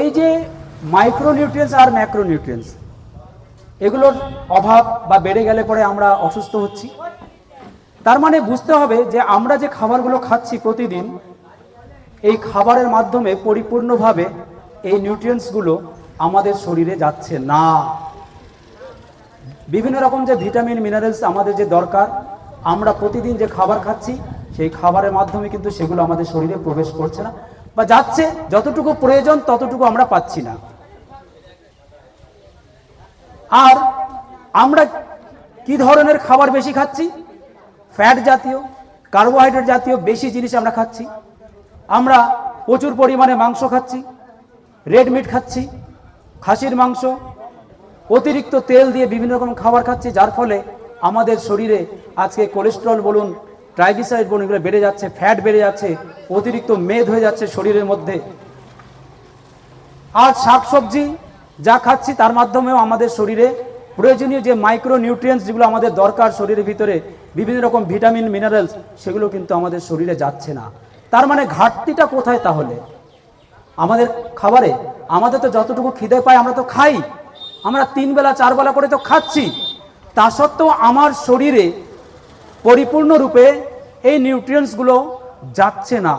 এই যে মাইক্রোনিউট্রিয়েন্টস আর ম্যাক্রোনিউট্রিয়েন্টস এগুলোর অভাব বা বেড়ে গেলে পরে আমরা অসুস্থ হচ্ছি। তার মানে বুঝতে হবে যে আমরা যে খাবারগুলো খাচ্ছি প্রতিদিন, এই খাবারের মাধ্যমে পরিপূর্ণভাবে এই নিউট্রিয়েন্টসগুলো আমাদের শরীরে যাচ্ছে না। বিভিন্ন রকম যে ভিটামিন মিনারেলস আমাদের যে দরকার, আমরা প্রতিদিন যে খাবার খাচ্ছি, সেই খাবারের মাধ্যমে কিন্তু সেগুলো আমাদের শরীরে প্রবেশ করছে না। বা যাচ্ছে, যতটুকু প্রয়োজন ততটুকু আমরা পাচ্ছি না। আর আমরা কি ধরনের খাবার বেশি খাচ্ছি? ফ্যাট জাতীয়, কার্বোহাইড্রেট জাতীয় বেশি জিনিস আমরা খাচ্ছি। আমরা প্রচুর পরিমাণে মাংস খাচ্ছি, রেড মিট খাচ্ছি, খাসির মাংস, অতিরিক্ত তেল দিয়ে বিভিন্ন রকম খাবার খাচ্ছি, যার ফলে আমাদের শরীরে আজকে কোলেস্ট্রল বলুন ট্রাইগ্লিসাইড বলুন এগুলো বেড়ে যাচ্ছে, ফ্যাট বেড়ে যাচ্ছে, অতিরিক্ত মেদ হয়ে যাচ্ছে শরীরের মধ্যে। আর শাকসবজি যা খাচ্ছি তার মাধ্যমেও আমাদের শরীরে প্রয়োজনীয় যে মাইক্রো নিউট্রিয়েন্টস যেগুলো আমাদের দরকার শরীরের ভিতরে, বিভিন্ন রকম ভিটামিন মিনারেলস সেগুলো কিন্তু আমাদের শরীরে যাচ্ছে না। তার মানে ঘাটতিটা কোথায় তাহলে? আমাদের খাবারে আমাদের তো যতটুকু খিদে পাই আমরা তো খাই। আমরা তিন বেলা, চার বেলা করে তো খাচ্ছি। তা সত্ত্বেও আমার শরীরে পরিপূর্ণরূপে এই নিউট্রিয়েন্টসগুলো যাচ্ছে না।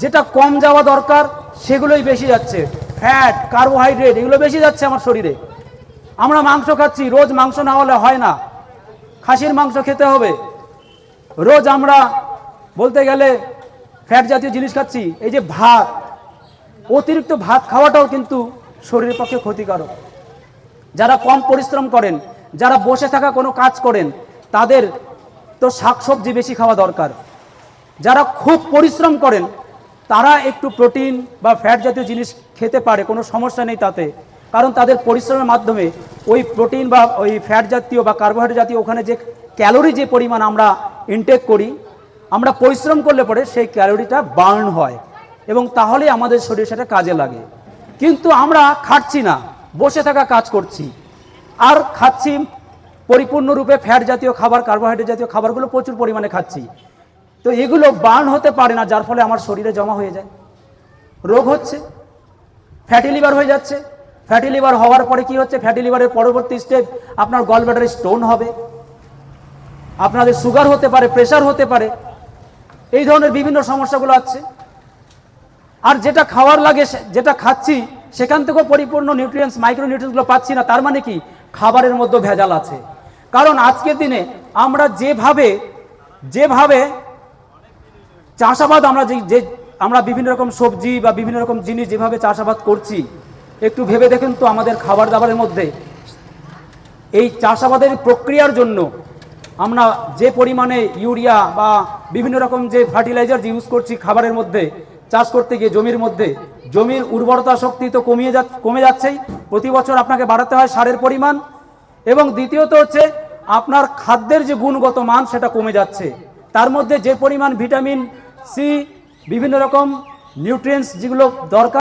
যেটা কম যাওয়া দরকার, সেগুলোই বেশি যাচ্ছে। ফ্যাট কার্বোহাইড্রেট এগুলো বেশি যাচ্ছে আমার শরীরে। আমরা মাংস খাচ্ছি, রোজ মাংস না হলে হয় না। খাসির মাংস খেতে হবে। রোজ আমরা বলতে গেলে ফ্যাট জাতীয় জিনিস খাচ্ছি, এই যে ভাত। অতিরিক্ত ভাত খাওয়াটাও কিন্তু শরীরের পক্ষে ক্ষতিকারক। যারা কম পরিশ্রম করেন, যারা বসে থাকা কোনো কাজ করেন, তাদের তো শাকসবজি বেশি খাওয়া দরকার। যারা খুব পরিশ্রম করেন, তারা একটু প্রোটিন বা ফ্যাট জাতীয় জিনিস খেতে পারে, কোনো সমস্যা নেই তাতে। কারণ তাদের পরিশ্রমের মাধ্যমে ওই প্রোটিন বা ওই ফ্যাট জাতীয় বা কার্বোহাইড্রেট জাতীয় ওখানে যে ক্যালোরি যে পরিমাণ আমরা ইনটেক করি, আমরা পরিশ্রম করলে পরে সেই ক্যালোরিটা বার্ন হয় এবং তাহলেই আমাদের শরীর সেটা কাজে লাগে। কিন্তু আমরা খাচ্ছি না, বসে থাকা কাজ করছি। আর খাচ্ছি পরিপূর্ণরূপে ফ্যাট জাতীয় খাবার কার্বোহাইড্রেট জাতীয় খাবারগুলো প্রচুর পরিমাণে খাচ্ছি। তো এগুলো বার্ন হতে পারে না, যার ফলে আমার শরীরে জমা হয়ে যায়। রোগ হচ্ছে ফ্যাটি লিভার হয়ে যাচ্ছে। ফ্যাটি লিভার হওয়ার পরে কি হচ্ছে? ফ্যাটি লিভারের পরবর্তী স্টেপ আপনার গল ব্যাটারে স্টোন হবে। আপনাদের সুগার হতে পারে প্রেশার হতে পারে। এই ধরনের বিভিন্ন সমস্যাগুলো আছে। আর যেটা খাওয়ার লাগে যেটা খাচ্ছি, সেখান থেকেও পরিপূর্ণ নিউট্রিয়েন্টস মাইক্রো নিউট্রিয়েন্টসগুলো পাচ্ছি না। তার মানে কি? খাবারের মধ্যে ভেজাল আছে। কারণ আজকের দিনে আমরা যেভাবে যেভাবে চাষাবাদ আমরা যে আমরা বিভিন্ন রকম সবজি বা বিভিন্ন রকম জিনিস যেভাবে চাষাবাদ করছি, একটু ভেবে দেখেন তো আমাদের খাবার দাবারের মধ্যে। এই চাষাবাদের প্রক্রিয়ার জন্য আমরা যে পরিমাণে ইউরিয়া বা বিভিন্ন রকম যে ফার্টিলাইজার ইউজ করছি খাবারের মধ্যে, চাষ করতে গিয়ে জমির মধ্যে, জমির উর্বরতা শক্তি তো কমিয়ে যা, কমে যাচ্ছেই। প্রতি বছর আপনাকে বাড়াতে হয় সারের পরিমাণ এবং দ্বিতীয়ত হচ্ছে আপনার খাদ্যের যে গুণগত মান সেটা কমে যাচ্ছে। তার মধ্যে যে পরিমাণ ভিটামিন সি, বিভিন্ন রকম নিউট্রিয়েন্টস যেগুলো দরকার